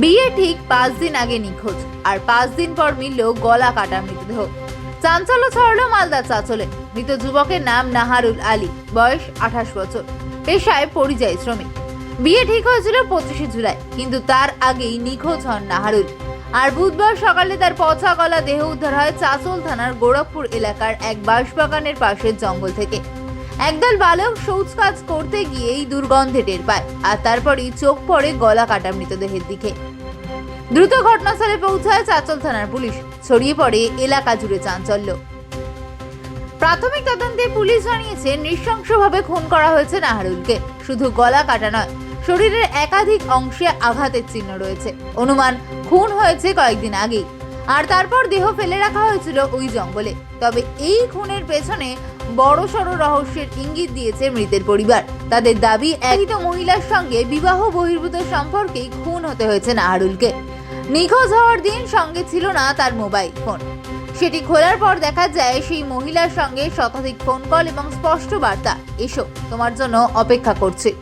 বিয়ে ঠিক পাঁচ দিন আগে নিখোঁজ, আর পাঁচ দিন পর মিলল গলা কাটা মৃতদেহ। চাঞ্চল্য ছড়ালো মালদার চাচলে, মৃত যুবকের নাম নাহারুল আলী, বয়স আঠাশ বছর, পেশায় পরিযায়ী শ্রমিক। বিয়ে ঠিক হয়েছিল পঁচিশে জুলাই, কিন্তু তার আগেই নিখোঁজ হন নাহারুল। আর বুধবার সকালে তার পচা গলা দেহ উদ্ধার হয় চাচল থানার গোরখপুর এলাকার এক বাঁশবাগানের পাশের জঙ্গল থেকে। একদল বালক শৌচ কাজ করতে গিয়েই দুর্গন্ধে টের পায়, আর তারপরেই চোখ পড়ে গলা কাটা মৃতদেহের দিকে। দ্রুত ঘটনাস্থলে পৌঁছায় চাচল থানার পুলিশ। ছড়িয়ে পড়ে এলাকা জুড়ে চাঞ্চল্য। প্রাথমিক তদন্তে পুলিশ জানিয়েছে, নৃশংসভাবে খুন করা হয়েছে নাহারুলকে। শুধু গলা কাটা নয়, শরীরের একাধিক অংশে আঘাতের চিহ্ন রয়েছে। অনুমান, খুন হয়েছে কয়েকদিন আগেই। আর তারপর দেহ ফেলে রাখা হয়েছিল ওই জঙ্গলে। তবে এই খুনের পেছনে বড় সড় রহস্যের ইঙ্গিত দিয়েছে মৃতের পরিবার। তাদের দাবি, একই মহিলার সঙ্গে বিবাহ বহির্ভূত সম্পর্কেই খুন হতে হয়েছে নাহারুলকে। নিখোঁজ হওয়ার দিন সঙ্গে ছিল না তার মোবাইল ফোন। সেটি খোলার পর দেখা যায় সেই মহিলার সঙ্গে শতাধিক ফোন কল এবং স্পষ্ট বার্তা। এসো, তোমার জন্য অপেক্ষা করছে।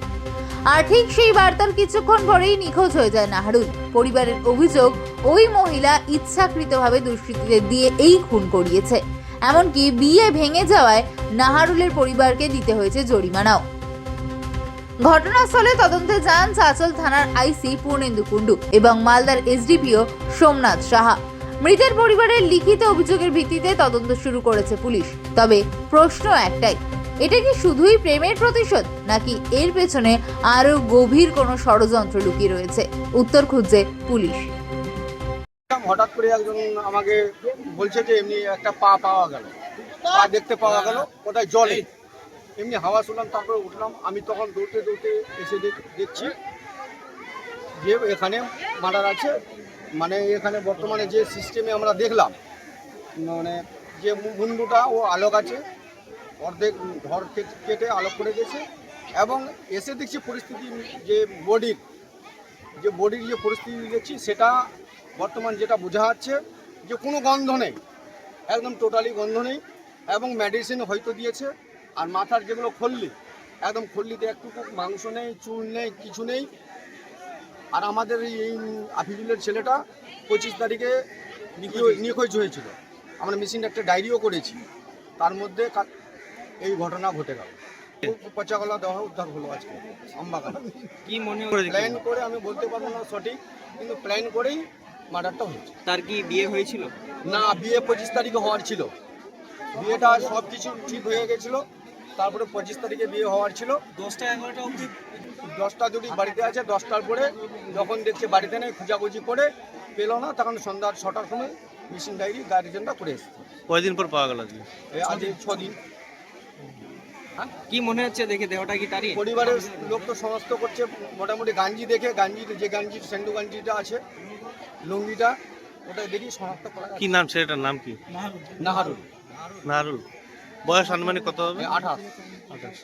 আর ঠিক সেই বার্তার কিছুক্ষণ পরেই নিখোঁজ হয়ে যায় নাহারুল। পরিবারের অভিযোগ, ওই মহিলা ইচ্ছাকৃতভাবে দুষ্কৃতীদের দিয়ে এই খুন করিয়েছে। এমনকি বিয়ে ভেঙে যাওয়ায় নাহারুলের পরিবারকে দিতে হয়েছে জরিমানাও। ঘটনাস্থলে তদন্তে যান চাচল থানার আইসি পূর্ণেন্দু কুণ্ডু এবং মালদার এসডিপিও সোমনাথ সাহা। মৃতের পরিবারের লিখিত অভিযোগের ভিত্তিতে তদন্ত শুরু করেছে পুলিশ। তবে প্রশ্ন একটাই, এটা কি শুধুই প্রেমের প্রতিশোধ, নাকি এর পেছনে আরও গভীর কোনো ষড়যন্ত্র লুকিয়ে রয়েছে? উত্তর খুঁজছে পুলিশ। হঠাৎ করে একজন আমাকে বলছে যে এমনি একটা পা পাওয়া গেল। পা দেখতে পাওয়া গেল কোথায় জলে। এমনি হাওয়া শুনলাম, তারপরে উঠলাম। আমি তখন দৌড়তে দৌড়তে এসে দেখ- দেখছি যে এখানে মার্ডার আছে। মানে এখানে বর্তমানে যে সিস্টেমে আমরা দেখলাম মানে যে মুন্ডুটা ও আলোক আছে। অর্ধেক ঘর কেটে আলোক করে গেছে। এবং এসে দেখছি পরিস্থিতি যে বডির যে বডির যে পরিস্থিতি দেখছি, সেটা বর্তমান যেটা বোঝা যাচ্ছে যে কোনো গন্ধ নেই একদম টোটালি গন্ধ নেই এবং মেডিসিন হয়তো দিয়েছে আর মাথার যেগুলো খল্লি একদম খল্লিতে একটুকু মাংস নেই চুল নেই কিছু নেই। আর আমাদের এই আফিজুলের ছেলেটা পঁচিশ তারিখে নিখোঁজ- হয়েছিল। আমরা মেশিন একটা ডায়েরিও করেছি। তার মধ্যে এই ঘটনা ঘটে গেল। পচা পচাগলা দেওয়া উদ্ধার হলো আজকে। আমবাগান কি মনে করে প্ল্যান করে আমি বলতে পারব না সঠিক কিন্তু প্ল্যান করেই মার্ডারটা হয়েছে। তার কি বিয়ে হয়েছিল? না বিয়ে পঁচিশ তারিখে হওয়ার ছিল। বিয়েটা সব কিছু ঠিক হয়ে গেছিল। তারপরে পঁচিশ তারিখে বিয়ে হওয়ার ছিল। দশটা এগারোটা অবধি? দশটা দুটি বাড়িতে আছে দশটার পরে যখন দেখছে বাড়িতে নেই খুঁজাখুঁজি করে পেল না তখন সন্ধ্যা ছটার সময় মেশিন ডায়েরি গার্জেনটা করে এসছে। কয়দিন পর পাওয়া গেল আজ ছদিন। কি মনে হচ্ছে দেখে দেহটা কি তারই? পরিবারের লোক তো সমস্ত করছে। মোটামুটি গাঞ্জি দেখে গাঞ্জি যে গাঞ্জি সেন্ডু গাঞ্জিটা আছে লুঙ্গিটা ওটা দেখি শনাক্ত করা কি নাম ছেলেটার নাম কি? নাহারুল। নাহারুল। বয়স আনুমানিক কত হবে? আঠাশ। আঠাশ।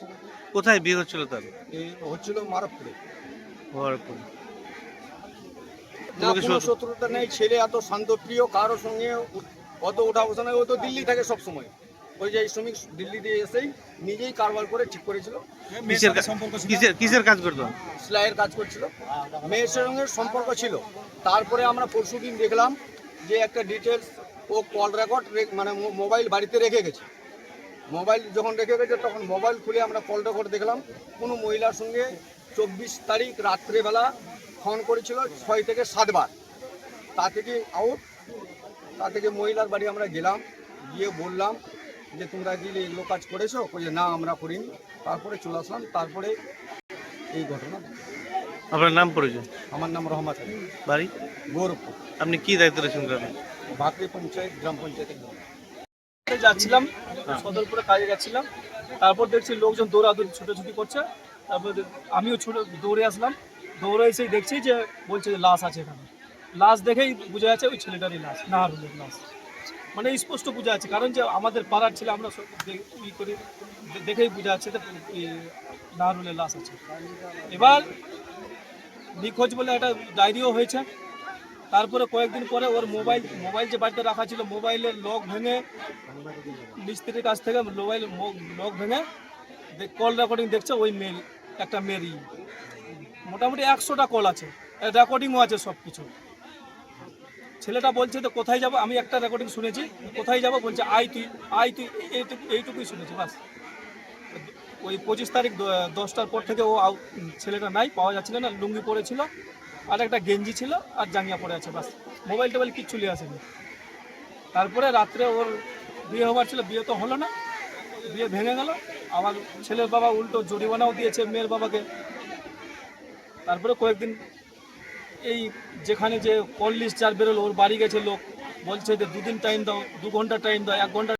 কোথায় বিয়ে হচ্ছিল তার? হচ্ছিল মারবপুরে শত্রু- শত্রুতা নেই ছেলে এত শান্তপ্রিয় কারোর সঙ্গে অত ওঠা বসা নেই ও তো দিল্লি থাকে সব সময় ওই যে শ্রমিক দিল্লি দিয়ে এসেই নিজেই কারবার করে ঠিক করেছিল। কিসের কা- কিসের কিসের কাজ করতো? সেলাইয়ের কাজ করছিল। মেয়ের সঙ্গে সম্পর্ক ছিল। তারপরে আমরা পরশু দিন দেখলাম যে একটা ডিটেলস ও কল রেকর্ড মানে মোবাইল বাড়িতে রেখে গেছে। মোবাইল যখন রেখে গেছে তখন মোবাইল খুলে আমরা কল রেকর্ড দেখলাম। কোনো মহিলার সঙ্গে চব্বিশ তারিখ রাত্রেবেলা ফোন করেছিল ছয় থেকে সাতবার তা থেকে আউট তা থেকে মহিলার বাড়ি আমরা গেলাম গিয়ে বললাম যে তোমরা কি এগুলো কাজ করেছ যে না আমরা করিনি। তারপরে চলে আসলাম তারপরে এই ঘটনা। আপনার নাম পরিচয়? আমার নাম রহমত আলী। বাড়ি? গোরখপুর। আপনি কি দায়িত্ব রয়েছেন গ্রামে? ভাকরি পঞ্চায়েত গ্রাম পঞ্চায়েতের। যাচ্ছিলাম সদরপুরে কাজে যাচ্ছিলাম তারপর দেখছি লোকজন দৌড়াদৌড়ি ছুটোছুটি করছে। তারপর আমিও ছুটে দৌড়ে আসলাম। দৌড়ে এসেই দেখছি যে বলছে যে লাশ আছে এখানে। লাশ দেখেই বোঝা যাচ্ছে ওই ছেলেটারই লাশ নাহারুলের লাশ। মানে স্পষ্ট বোঝা যাচ্ছে। কারণ যে আমাদের পাড়ার ছেলে, আমরা ই করি দেখেই যাচ্ছে যে এই লাশ আছে। এবার নিখোঁজ বলে একটা ডায়েরিও হয়েছে। তারপরে কয়েকদিন পরে ওর মোবাইল মোবাইল যে বাড়িতে রাখা ছিল, মোবাইলের লক ভেঙে মিস্ত্রির কাছ থেকে মোবাইল লক ভেঙে কল রেকর্ডিং দেখছে ওই মেল একটা মেয়েরই মোটামুটি একশোটা কল আছে। রেকর্ডিংও আছে সব কিছু ছেলেটা বলছে তো কোথায় যাব? আমি একটা রেকর্ডিং শুনেছি, কোথায় যাব? বলছে, আই তুই আই তুই, এইটুকু, এইটুকুই শুনেছি, বাস। ওই পঁচিশ তারিখ দশটার পর থেকে ও ছেলেটা নাই, পাওয়া যাচ্ছিল না, লুঙ্গি পরেছিল, আর একটা গেঞ্জি ছিল, আর জাঙ্গিয়া পরে আছে, বাস। মোবাইল টোবাইল কিচ্ছু নিয়ে আসেনি। তারপরে রাত্রে ওর বিয়ে হবার ছিল, বিয়ে তো হলো না, বিয়ে ভেঙে গেল আমার ছেলের বাবা উল্টো জরিমানাও দিয়েছে, মেয়ের বাবাকে। তারপরে কয়েকদিন এই যেখানে যে কল যার বেরোলো, ওর বাড়ি গেছে লোক। বলছে যে দুদিন টাইম দাও, দু ঘণ্টা টাইম দাও, এক ঘণ্টা